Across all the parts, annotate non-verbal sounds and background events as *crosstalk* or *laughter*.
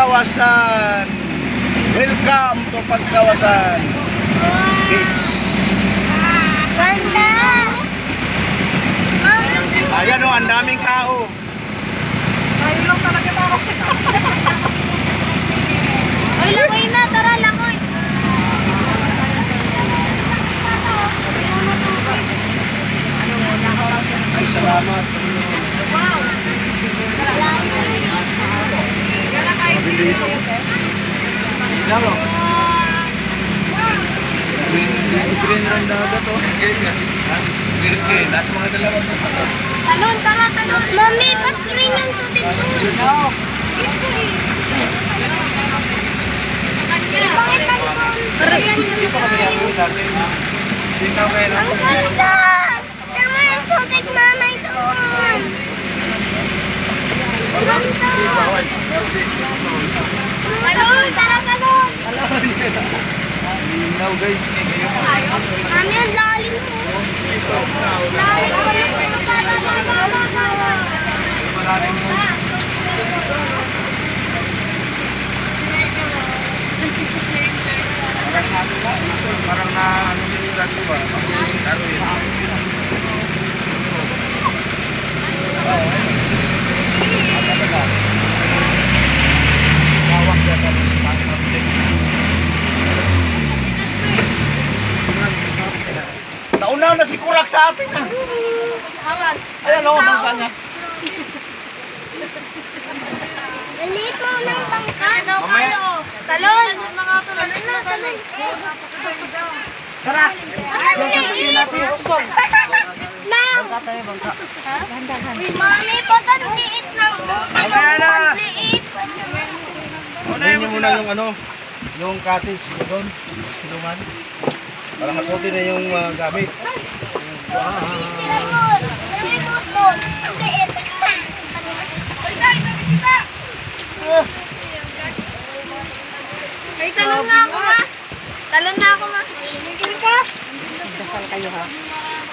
Pagkawasan. Welcome to Pagkawasan Beach. Ganda! Ayan o, ang daming tao. Ay, *laughs* langoy na. Tara, langoy. Ay, salamat. Wow. Dito. Yan o. Green lang dagat o. Green, green. Nasa mga dalawang Talon, tara, talon. Mami, ba't green yung tubig doon? Bakit nandun? Dito kayo Ang ganda! Tama yung tubig, mamay doon. Ang ganda! Talon, tara, talon. *laughs* Linaw guys. Mami, ang lalim mo. Lalim mo. Malalim mo. Parang na, na ano si Dad, di ba? Kasi si Darwin. Tawag ka ka Nauna na si Kurak sa atin. Ayan o, bangka niya. Maliit mo ng pangkat. Mamaya. Talon. Mga talon na, talon. Tara. Ano Yung natin. Na. Bangka tayo, bangka. Mami, ba't ang liit ng na. Ang liit. Unahin mo muna yung ano, yung cottage doon, silungan. Para maputi na yung ah, gamit. Boat doon. Ang liit. Ay, talon na ako, ma. Talon na ako, ma. Tingin ka. Magdasal kayo ha.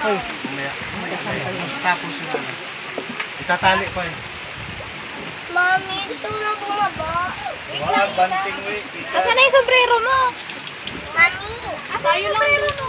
Hoy, mamaya. Magdasal kayo. Tapos yung ano. Itatali pa eh. Mami, gusto ko na bumaba. Wala, banting mo eh. Asan na yung sombrero mo? Mami, asan yung sombrero mo?